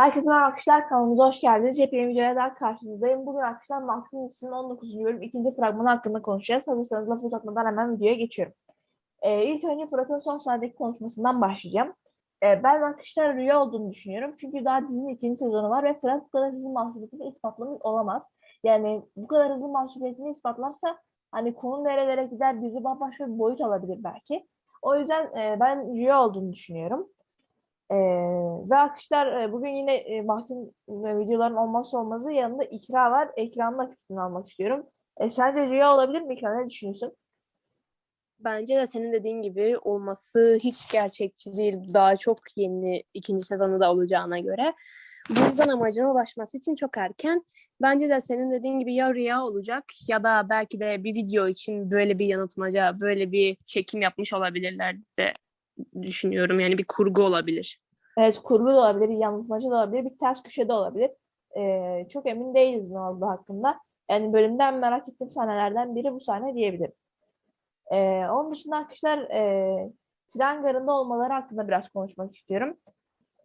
Herkese merhaba arkadaşlar kanalımıza hoş geldiniz. Yepyeni videoya daha karşınızdayım. Bugün arkadaşlar Mahkum dizisinin 19. bölüm 2. fragmanı hakkında konuşacağız. Hazırsanız lafı uzatmadan hemen videoya geçiyorum. Ee, ilk önce Fırat'ın son sahnedeki konuşmasından başlayacağım. Ee, ben arkadaşlar rüya olduğunu düşünüyorum. Çünkü daha dizinin ikinci sezonu var ve Fırat bu kadar hızlı mahsubiyetini ispatlamış olamaz. Yani bu kadar hızlı mahsubiyetini ispatlarsa hani konu nerelere gider dizi bambaşka bir boyut alabilir belki. O yüzden e, ben rüya olduğunu düşünüyorum. Ve arkadaşlar e, bugün yine e, mahkum e, videoların olmazsa olmazı yanında ikra var. Ekranın da fikrini almak istiyorum. E, sence rüya olabilir mi ikra? Ne düşünüyorsun? Bence de senin dediğin gibi olması hiç gerçekçi değil. Daha çok yeni ikinci sezonu da olacağına göre. Bu yüzden amacına ulaşması için çok erken. Bence de senin dediğin gibi ya rüya olacak ya da belki de bir video için böyle bir yanıltmaca, böyle bir çekim yapmış olabilirler de düşünüyorum. Yani bir kurgu olabilir. Evet kurgu da olabilir, yanıltmacı da olabilir, bir ters köşe de olabilir. Ee, çok emin değiliz ne olduğu hakkında. Yani bölümden merak ettiğim sahnelerden biri bu sahne diyebilirim. Ee, onun dışında arkadaşlar e, tren garında olmaları hakkında biraz konuşmak istiyorum.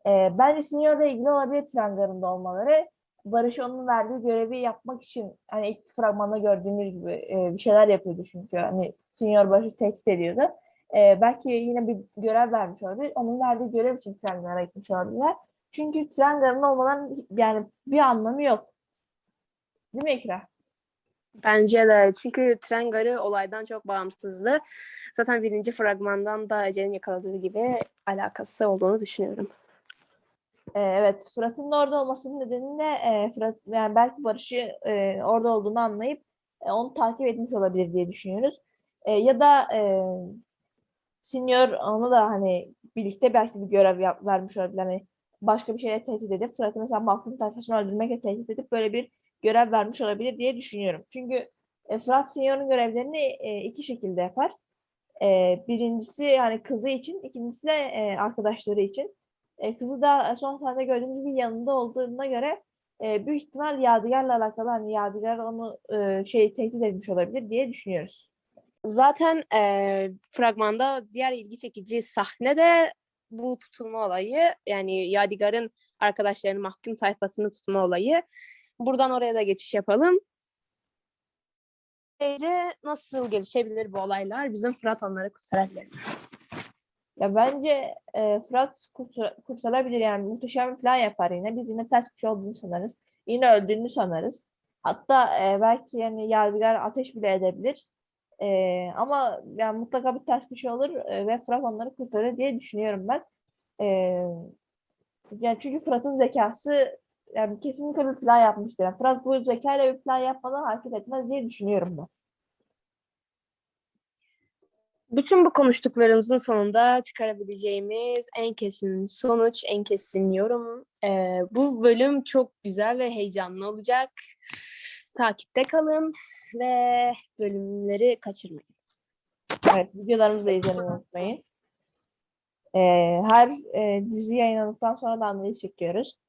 Ee, bence Senior'la ilgili olabilir tren garında olmaları. Barış onun verdiği görevi yapmak için hani ilk fragmanda gördüğümüz gibi e, bir şeyler yapıyordu çünkü. Hani Senior Barış'ı tehdit ediyordu. Ee, belki yine bir görev vermiş olabilir. Onun verdiği görev için tren garına gitmiş olabilirler. Çünkü tren garında olmaların yani bir anlamı yok. Değil mi Ekra? Bence de çünkü tren garı olaydan çok bağımsızdı. Zaten birinci fragmandan da Ece'nin yakaladığı gibi alakası olduğunu düşünüyorum. Ee, evet, Fırat'ın da orada olmasının nedeni de e, Fırat, yani belki Barış'ı e, orada olduğunu anlayıp e, onu takip etmiş olabilir diye düşünüyoruz. E, ya da e, Senior onu da hani birlikte belki bir görev yap, vermiş olabilir. Hani başka bir şeyle tehdit edip Fırat'ı mesela mahkum tayfasını öldürmekle tehdit edip böyle bir görev vermiş olabilir diye düşünüyorum. Çünkü e, Fırat Senior'un görevlerini e, iki şekilde yapar. E, birincisi yani kızı için, ikincisi de e, arkadaşları için. E, kızı da son sahnede gördüğümüz gibi yanında olduğuna göre e, büyük ihtimal Yadigar'la alakalı hani Yadigar onu e, şey tehdit etmiş olabilir diye düşünüyoruz. Zaten eee, fragmanda diğer ilgi çekici sahne de bu tutulma olayı. Yani Yadigar'ın arkadaşlarının mahkum tayfasını tutma olayı. Buradan oraya da geçiş yapalım. Böylece nasıl gelişebilir bu olaylar? Bizim Fırat onları kurtarabilir. Ya bence e, Fırat kurtar- kurtarabilir yani muhteşem bir plan yapar yine. Biz yine ters bir şey olduğunu sanarız. Yine öldüğünü sanarız. Hatta e, belki yani Yadigar ateş bile edebilir. E, ama yani mutlaka bir ters bir şey olur e, ve Fırat onları kurtarır diye düşünüyorum ben. E, yani çünkü Fırat'ın zekası yani kesinlikle bir plan yapmıştır. Yani Fırat bu zekayla bir plan yapmadan hareket etmez diye düşünüyorum ben. Bütün bu konuştuklarımızın sonunda çıkarabileceğimiz en kesin sonuç, en kesin yorum. eee, bu bölüm çok güzel ve heyecanlı olacak. Takipte kalın ve bölümleri kaçırmayın. Evet, videolarımızı da izlemeyi unutmayın. Ee, her e, dizi yayınlandıktan sonra da analiz çekiyoruz.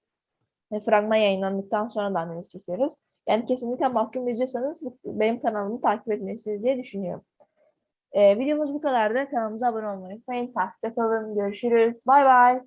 Ve fragman yayınlandıktan sonra da analiz çekiyoruz. Yani kesinlikle mahkum izliyorsanız benim kanalımı takip etmelisiniz diye düşünüyorum. Ee, videomuz bu kadardı. Kanalımıza abone olmayı unutmayın. Takipte kalın. Görüşürüz. Bay bay.